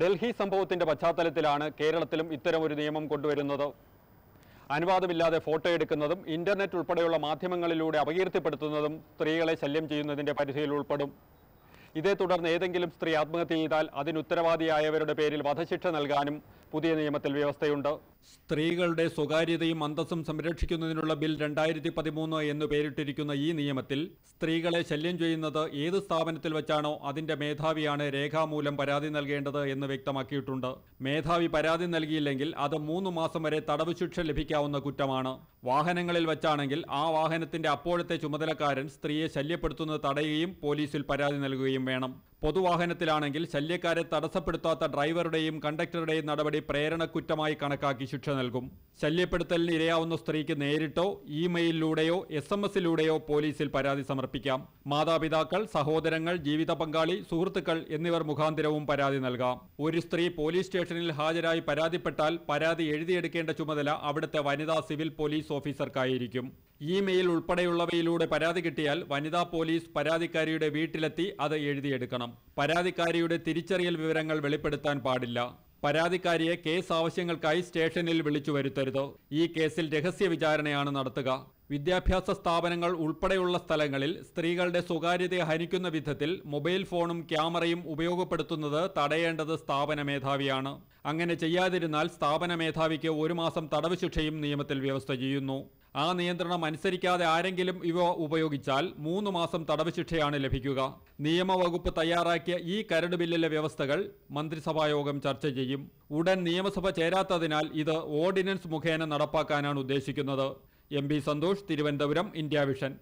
ഡൽഹി സംഭവത്തിന്റെ പശ്ചാത്തലത്തിലാണ് കേരളത്തിലും ഇത്തരം ഒരു നിയമം കൊണ്ടുവരുന്നത്. അനുവാദമില്ലാതെ ഫോട്ടോ എടുക്കുന്നതും ഇന്റർനെറ്റ് ഉൾപ്പെടെയുള്ള മാധ്യമങ്ങളിലൂടെ അപകീർത്തിപ്പെടുത്തുന്നതും സ്ത്രീകളെ ശല്യം ചെയ്യുന്നതിന്റെ പരിധിയിൽ ഉൾപ്പെടും. ഇതേ തുടർന്ന് ഏതെങ്കിലും സ്ത്രീ ആത്മഹത്യ ചെയ്താൽ അതിനുത്തരവാദിയായവരുടെ പേരിൽ വധശിക്ഷ നൽകാനും പുതിയ നിയമത്തിൽ വ്യവസ്ഥയുണ്ട്. സ്ത്രീകളുടെ സ്വകാര്യതയും അന്തസ്സും സംരക്ഷിക്കുന്നതിനുള്ള ബിൽ രണ്ടായിരത്തി പതിമൂന്ന് എന്ന് പേരിട്ടിരിക്കുന്ന ഈ നിയമത്തിൽ സ്ത്രീകളെ ശല്യം ചെയ്യുന്നത് ഏത് സ്ഥാപനത്തിൽ വെച്ചാണോ അതിന്റെ മേധാവിയാണ് രേഖാമൂലം പരാതി നൽകേണ്ടത് എന്ന് വ്യക്തമാക്കിയിട്ടുണ്ട്. മേധാവി പരാതി നൽകിയില്ലെങ്കിൽ അത് മൂന്ന് മാസം വരെ തടവ് ശിക്ഷ ലഭിക്കാവുന്ന കുറ്റമാണ്. വാഹനങ്ങളിൽ വെച്ചാണെങ്കിൽ ആ വാഹനത്തിന്റെ അപ്പോഴത്തെ ചുമതലക്കാരൻ സ്ത്രീയെ ശല്യപ്പെടുത്തുന്നത് തടയുകയും പോലീസിൽ പരാതി നൽകുകയും വേണം. പൊതുവാഹനത്തിലാണെങ്കിൽ ശല്യക്കാരെ തടസ്സപ്പെടുത്താത്ത ഡ്രൈവറുടെയും കണ്ടക്ടറുടെയും നടപടി പ്രേരണക്കുറ്റമായി കണക്കാക്കി ശിക്ഷ നൽകും. ശല്യപ്പെടുത്തലിന് ഇരയാവുന്ന സ്ത്രീക്ക് നേരിട്ടോ ഇമെയിലിലൂടെയോ എസ് എം എസിലൂടെയോ പോലീസിൽ പരാതി സമർപ്പിക്കാം. മാതാപിതാക്കൾ സഹോദരങ്ങൾ ജീവിത പങ്കാളി സുഹൃത്തുക്കൾ എന്നിവർ മുഖാന്തിരവും പരാതി നൽകാം. ഒരു സ്ത്രീ പോലീസ് സ്റ്റേഷനിൽ ഹാജരായി പരാതിപ്പെട്ടാൽ പരാതി എഴുതിയെടുക്കേണ്ട ചുമതല അവിടുത്തെ വനിതാ സിവിൽ പോലീസ് ഓഫീസർക്കായിരിക്കും. ഇമെയിൽ ഉൾപ്പെടെയുള്ളവയിലൂടെ പരാതി കിട്ടിയാൽ വനിതാ പോലീസ് പരാതിക്കാരിയുടെ വീട്ടിലെത്തി അത് എഴുതിയെടുക്കണം. പരാതിക്കാരിയുടെ തിരിച്ചറിയൽ വിവരങ്ങൾ വെളിപ്പെടുത്താൻ പാടില്ല. പരാതിക്കാരിയെ കേസ് ആവശ്യങ്ങൾക്കായി സ്റ്റേഷനിൽ വിളിച്ചു വരുത്തരുത്. ഈ കേസിൽ രഹസ്യ വിചാരണയാണ് നടത്തുക. വിദ്യാഭ്യാസ സ്ഥാപനങ്ങൾ ഉൾപ്പെടെയുള്ള സ്ഥലങ്ങളിൽ സ്ത്രീകളുടെ സ്വകാര്യതയെ ഹനിക്കുന്ന വിധത്തിൽ മൊബൈൽ ഫോണും ക്യാമറയും ഉപയോഗപ്പെടുത്തുന്നത് തടയേണ്ടത് സ്ഥാപന മേധാവിയാണ്. അങ്ങനെ ചെയ്യാതിരുന്നാൽ സ്ഥാപന മേധാവിക്ക് ഒരു മാസം തടവ് ശിക്ഷയും നിയമത്തിൽ വ്യവസ്ഥ ചെയ്യുന്നു. ആ നിയന്ത്രണം അനുസരിക്കാതെ ആരെങ്കിലും ഇവ ഉപയോഗിച്ചാൽ മൂന്ന് മാസം തടവ് ശിക്ഷയാണ് ലഭിക്കുക. നിയമവകുപ്പ് തയ്യാറാക്കിയ ഈ കരട് ബില്ലിലെ വ്യവസ്ഥകൾ മന്ത്രിസഭായോഗം ചർച്ച ചെയ്യും. ഉടൻ നിയമസഭ ചേരാത്തതിനാൽ ഇത് ഓർഡിനൻസ് മുഖേന നടപ്പാക്കാനാണ് ഉദ്ദേശിക്കുന്നത്. M Santhosh Thiruvananthapuram India vision.